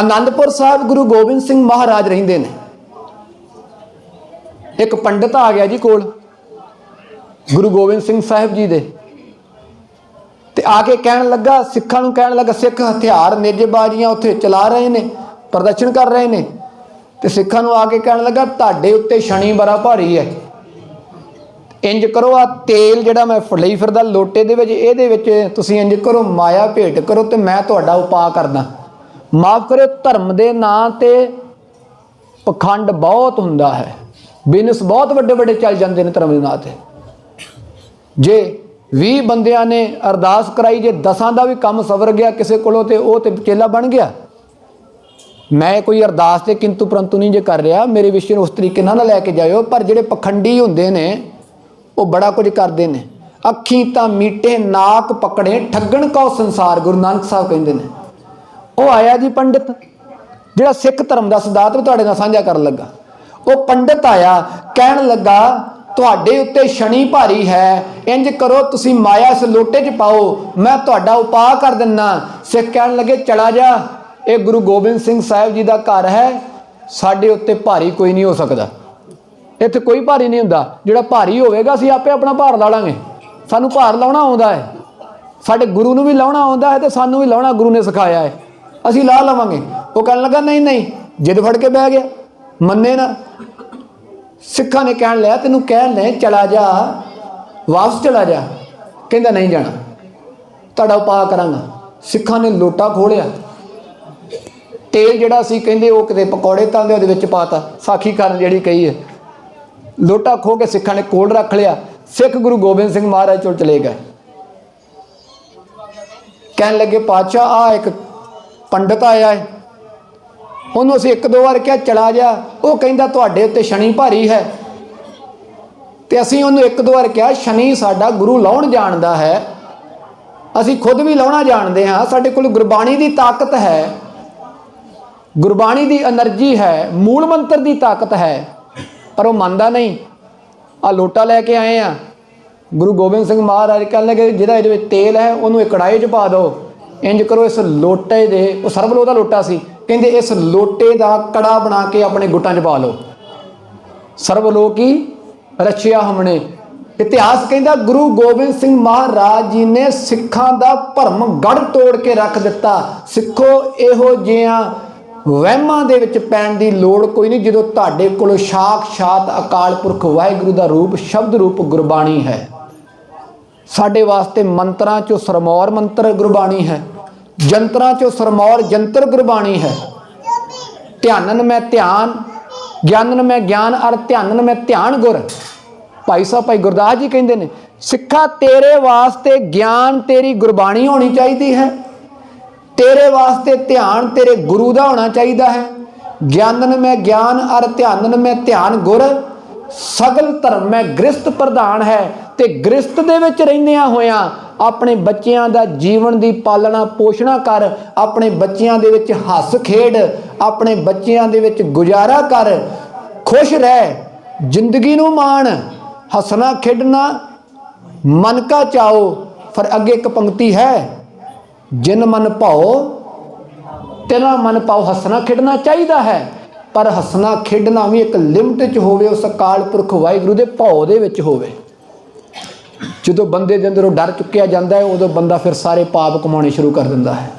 ਆਨੰਦਪੁਰ ਸਾਹਿਬ ਗੁਰੂ ਗੋਬਿੰਦ ਸਿੰਘ ਮਹਾਰਾਜ ਰਹਿੰਦੇ ਨੇ। ਇੱਕ ਪੰਡਤ ਆ ਗਿਆ ਜੀ ਕੋਲ, ਗੁਰੂ ਗੋਬਿੰਦ ਸਿੰਘ ਸਾਹਿਬ ਜੀ ਦੇ। ਤੇ ਆ ਕੇ ਕਹਿਣ ਲੱਗਾ, ਸਿੱਖਾਂ ਨੂੰ ਕਹਿਣ ਲੱਗਾ, ਸਿੱਖ ਹਥਿਆਰ ਨੇਜੇਬਾਜ਼ੀਆਂ ਉੱਥੇ ਚਲਾ ਰਹੇ ਨੇ, ਪ੍ਰਦਰਸ਼ਨ ਕਰ ਰਹੇ ਨੇ। ਤੇ ਸਿੱਖਾਂ ਨੂੰ ਆ ਕੇ ਕਹਿਣ ਲੱਗਾ, ਤੁਹਾਡੇ ਉੱਤੇ ਸ਼ਨੀ ਬੜਾ ਭਾਰੀ ਹੈ। ਇੰਜ ਕਰੋ ਆ ਤੇਲ ਜਿਹੜਾ ਮੈਂ ਫ- ਲਈ ਫਿਰਦਾ ਲੋਟੇ ਦੇ ਵਿੱਚ, ਇਹਦੇ ਵਿੱਚ ਤੁਸੀਂ ਇੰਜ ਕਰੋ, ਮਾਇਆ ਭੇਟ ਕਰੋ ਤੇ ਮੈਂ ਤੁਹਾਡਾ ਉਪਾਅ ਕਰਦਾ। ਮਾਫ ਕਰਿਓ, ਧਰਮ ਦੇ ਨਾਂ ਤੇ ਪਖੰਡ ਬਹੁਤ ਹੁੰਦਾ ਹੈ। ਬਿਜ਼ਨਸ ਬਹੁਤ ਵੱਡੇ ਵੱਡੇ ਚੱਲ ਜਾਂਦੇ ਨੇ ਧਰਮ ਦੇ ਨਾਂ ਤੇ। ਜੇ 20 ਬੰਦਿਆਂ ਨੇ ਅਰਦਾਸ ਕਰਾਈ, ਜੇ ਦਸਾਂ ਦਾ ਵੀ ਕੰਮ ਸਵਰ ਗਿਆ ਕਿਸੇ ਕੋਲੋਂ ਤੇ ਉਹ ਤੇ ਚੇਲਾ ਬਣ ਗਿਆ। ਮੈਂ ਕੋਈ ਅਰਦਾਸ ਤੇ ਕਿੰਤੂ ਪਰੰਤੂ ਨਹੀਂ ਜੇ ਕਰ ਰਿਹਾ, ਮੇਰੇ ਵਿਸ਼ੇ ਨੂੰ ਉਸ ਤਰੀਕੇ ਨਾਲ ਲੈ ਕੇ ਜਾਇਓ, ਪਰ ਜਿਹੜੇ ਪਖੰਡੀ ਹੁੰਦੇ ਨੇ, ਉਹ ਬੜਾ ਕੁਝ ਕਰਦੇ ਨੇ। ਅੱਖੀਂ ਤਾਂ ਮੀਟੇ, ਨਾਕ ਪਕੜੇ, ਠੱਗਣ ਕੋ ਸੰਸਾਰ, ਗੁਰੂ ਨਾਨਕ ਸਾਹਿਬ ਕਹਿੰਦੇ ਨੇ। ਉਹ ਆਇਆ ਜੀ ਪੰਡਿਤ, ਜਿਹੜਾ ਸਿੱਖ ਧਰਮ ਦਾ ਸਿਧਾਂਤ ਵੀ ਤੁਹਾਡੇ ਨਾਲ ਸਾਂਝਾ ਕਰਨ ਲੱਗਾ। ਉਹ ਪੰਡਿਤ ਆਇਆ, ਕਹਿਣ ਲੱਗਾ, ਤੁਹਾਡੇ ਉੱਤੇ ਸ਼ਨੀ ਭਾਰੀ ਹੈ, ਇੰਜ ਕਰੋ ਤੁਸੀਂ ਮਾਇਆ ਇਸ ਲੋਟੇ 'ਚ ਪਾਓ, ਮੈਂ ਤੁਹਾਡਾ ਉਪਾਅ ਕਰ ਦਿੰਨਾ। ਸਿੱਖ ਕਹਿਣ ਲੱਗੇ, ਚਲਾ ਜਾ, ਇਹ ਗੁਰੂ ਗੋਬਿੰਦ ਸਿੰਘ ਸਾਹਿਬ ਜੀ ਦਾ ਘਰ ਹੈ, ਸਾਡੇ ਉੱਤੇ ਭਾਰੀ ਕੋਈ ਨਹੀਂ ਹੋ ਸਕਦਾ। ਇੱਥੇ ਕੋਈ ਭਾਰੀ ਨਹੀਂ ਹੁੰਦਾ, ਜਿਹੜਾ ਭਾਰੀ ਹੋਵੇਗਾ, ਅਸੀਂ ਆਪੇ ਆਪਣਾ ਭਾਰ ਲਾ ਲਾਂਗੇ। ਸਾਨੂੰ ਭਾਰ ਲਾਉਣਾ ਆਉਂਦਾ ਹੈ। ਸਾਡੇ ਗੁਰੂ ਨੂੰ ਵੀ ਲਾਉਣਾ ਆਉਂਦਾ ਹੈ ਤੇ ਸਾਨੂੰ ਵੀ ਲਾਉਣਾ ਗੁਰੂ ਨੇ ਸਿਖਾਇਆ ਹੈ। ਅਸੀਂ ਲਾ ਲਵਾਂਗੇ। ਉਹ ਕਹਿਣ ਲੱਗਾ, ਨਹੀਂ ਨਹੀਂ, ਜਿੱਦ ਫੜ ਕੇ ਬਹਿ ਗਿਆ। ਮੰਨੇ ਨਾ। ਸਿੱਖਾਂ ਨੇ ਕਹਿਣ ਲਿਆ, ਤੈਨੂੰ ਕਹਿਣ ਲੈ ਚਲਾ ਜਾ। ਵਾਪਸ ਚਲਾ ਜਾ। ਕਹਿੰਦਾ, ਨਹੀਂ ਜਾਣਾ। ਤੁਹਾਡਾ ਉਪਾਅ ਕਰਾਂਗਾ। ਸਿੱਖਾਂ ਨੇ ਲੋਟਾ ਖੋਲਿਆ ਤੇਲ ਜਿਹੜਾ ਸੀ, ਕਹਿੰਦੇ ਉਹ ਕਿਤੇ ਪਕੌੜੇ ਤਲਦੇ, ਉਹਦੇ ਵਿੱਚ ਪਾਤਾ। ਸਾਖੀ ਕਰਨ ਜਿਹੜੀ ਕਹੀ ਹੈ। ਲੋਟਾ ਖੋ ਕੇ ਸਿੱਖਾਂ ਨੇ ਕੋਲ ਰੱਖ ਲਿਆ। ਸਿੱਖ ਗੁਰੂ ਗੋਬਿੰਦ ਸਿੰਘ ਮਹਾਰਾਜ ਚੋਂ ਚਲੇ ਗਏ। ਕਹਿਣ ਲੱਗੇ, ਪਾਤਸ਼ਾਹ ਆ ਇੱਕ ਪੰਡਤ ਆਇਆ ਹੈ। ਉਹਨੂੰ ਅਸੀਂ ਇੱਕ ਦੋ ਵਾਰ ਕਿਹਾ, ਚਲਾ ਜਾ। ਉਹ ਕਹਿੰਦਾ, ਤੁਹਾਡੇ ਉੱਤੇ ਸ਼ਨੀ ਭਾਰੀ ਹੈ। ਤੇ ਅਸੀਂ ਉਹਨੂੰ ਇੱਕ ਦੋ ਵਾਰ ਕਿਹਾ, ਸ਼ਨੀ ਸਾਡਾ ਗੁਰੂ ਲਾਉਣ ਜਾਣਦਾ ਹੈ। ਅਸੀਂ ਖੁਦ ਵੀ ਲਾਉਣਾ ਜਾਣਦੇ ਹਾਂ। ਸਾਡੇ ਕੋਲ ਗੁਰਬਾਣੀ ਦੀ ਤਾਕਤ ਹੈ। ਗੁਰਬਾਣੀ ਦੀ એનર્ਜੀ ਹੈ। ਮੂਲ ਮੰਤਰ ਦੀ ਤਾਕਤ ਹੈ। ਪਰ ਉਹ ਮੰਨਦਾ ਨਹੀਂ। ਆ ਲੋਟਾ ਲੈ ਕੇ ਆਏ ਆ। ਗੁਰੂ ਗੋਬਿੰਦ ਸਿੰਘ ਮਹਾਰਾਜ ਕਹਿੰਦੇ ਕਿ ਜਿਹੜਾ ਇਹਦੇ ਵਿੱਚ ਤੇਲ ਹੈ, ਉਹਨੂੰ ਇੱਕ 'ਚ ਪਾ ਦਿਓ। ਇੰਜ ਕਰੋ ਇਸ ਲੋਟੇ ਦੇ, ਉਹ ਸਰਬਲੋ ਦਾ ਲੋਟਾ ਸੀ, ਕਹਿੰਦੇ ਇਸ ਲੋਟੇ ਦਾ ਕੜਾ ਬਣਾ ਕੇ ਆਪਣੇ ਗੁੱਟਾਂ 'ਚ ਪਾ ਲਓ। ਸਰਬਲੋ ਕੀ? ਰਚਿਆ ਹਮਣੇ। ਇਤਿਹਾਸ ਕਹਿੰਦਾ ਗੁਰੂ ਗੋਬਿੰਦ ਸਿੰਘ ਮਹਾਰਾਜ ਜੀ ਨੇ ਸਿੱਖਾਂ ਦਾ ਭਰਮ ਗੜ ਤੋੜ ਕੇ ਰੱਖ ਦਿੱਤਾ। ਸਿੱਖੋ, ਇਹੋ ਜਿਹੀਆਂ ਵਹਿਮਾਂ ਦੇ ਵਿੱਚ ਪੈਣ ਦੀ ਲੋੜ ਕੋਈ ਨਹੀਂ, ਜਦੋਂ ਤੁਹਾਡੇ ਕੋਲ ਸਾਖਸ਼ਾਤ ਅਕਾਲ ਪੁਰਖ ਵਾਹਿਗੁਰੂ ਦਾ ਰੂਪ, ਸ਼ਬਦ ਰੂਪ ਗੁਰਬਾਣੀ ਹੈ। ਸਾਡੇ ਵਾਸਤੇ ਮੰਤਰਾਂ ਚੋਂ ਸਰਮੌਰ ਮੰਤਰ ਗੁਰਬਾਣੀ ਹੈ, ਜੰਤਰਾਂ ਚੋਂ ਸਰਮੌਰ ਜੰਤਰ ਗੁਰਬਾਣੀ ਹੈ। ਧਿਆਨਨ ਮੈਂ ਧਿਆਨ, ਗਿਆਨਨ ਮੈਂ ਗਿਆਨ, ਅਰ ਧਿਆਨਨ ਮੈਂ ਧਿਆਨ ਗੁਰ। ਭਾਈ ਸਾਹਿਬ, ਭਾਈ ਗੁਰਦਾਸ ਜੀ ਕਹਿੰਦੇ ਨੇ, ਸਿੱਖਾ ਤੇਰੇ ਵਾਸਤੇ ਗਿਆਨ ਤੇਰੀ ਗੁਰਬਾਣੀ ਹੋਣੀ ਚਾਹੀਦੀ ਹੈ। ਤੇਰੇ ਵਾਸਤੇ ਧਿਆਨ ਤੇਰੇ ਗੁਰੂ ਦਾ ਹੋਣਾ ਚਾਹੀਦਾ ਹੈ। ਗਿਆਨਨ ਮੈਂ ਗਿਆਨ, ਅਰ ਧਿਆਨਨ ਮੈਂ ਧਿਆਨ ਗੁਰ। ਸਗਲ ਧਰਮ ਮੈਂ ਗ੍ਰਸਤ ਪ੍ਰਧਾਨ ਹੈ ਤੇ ਗ੍ਰਸਤ ਦੇ ਵਿੱਚ ਰਹਿੰਦਿਆਂ ਹੋਇਆਂ ਆਪਣੇ ਬੱਚਿਆਂ ਦਾ ਜੀਵਨ ਦੀ ਪਾਲਣਾ ਪੋਸ਼ਣਾ ਕਰ, ਆਪਣੇ ਬੱਚਿਆਂ ਦੇ ਵਿੱਚ ਹੱਸ ਖੇਡ, ਆਪਣੇ ਬੱਚਿਆਂ ਦੇ ਵਿੱਚ ਗੁਜ਼ਾਰਾ ਕਰ, ਖੁਸ਼ ਰਹਿ, ਜ਼ਿੰਦਗੀ ਨੂੰ ਮਾਣ, ਹੱਸਣਾ, ਖੇਡਣਾ, ਮਨ ਕਾ ਚਾਓ, ਫਿਰ ਅੱਗੇ ਇੱਕ ਪੰਕਤੀ ਹੈ, ਜਿਨ ਮਨ ਭਾਓ ਤੇਰਾ ਮਨ ਪਾਓ ਹੱਸਣਾ, ਖੇਡਣਾ ਚਾਹੀਦਾ ਹੈ। ਪਰ ਹੱਸਣਾ ਖੇਡਣਾ ਵੀ ਇੱਕ ਲਿਮਟ 'ਚ ਹੋਵੇ, ਉਸ ਅਕਾਲ ਪੁਰਖ ਵਾਹਿਗੁਰੂ ਦੇ ਭਾਉ ਦੇ ਵਿੱਚ ਹੋਵੇ। ਜਦੋਂ ਬੰਦੇ ਦੇ ਅੰਦਰੋਂ ਡਰ ਚੁੱਕਿਆ ਜਾਂਦਾ ਹੈ, ਉਦੋਂ ਬੰਦਾ ਫਿਰ ਸਾਰੇ ਪਾਪ ਕਮਾਉਣੇ ਸ਼ੁਰੂ ਕਰ ਦਿੰਦਾ ਹੈ।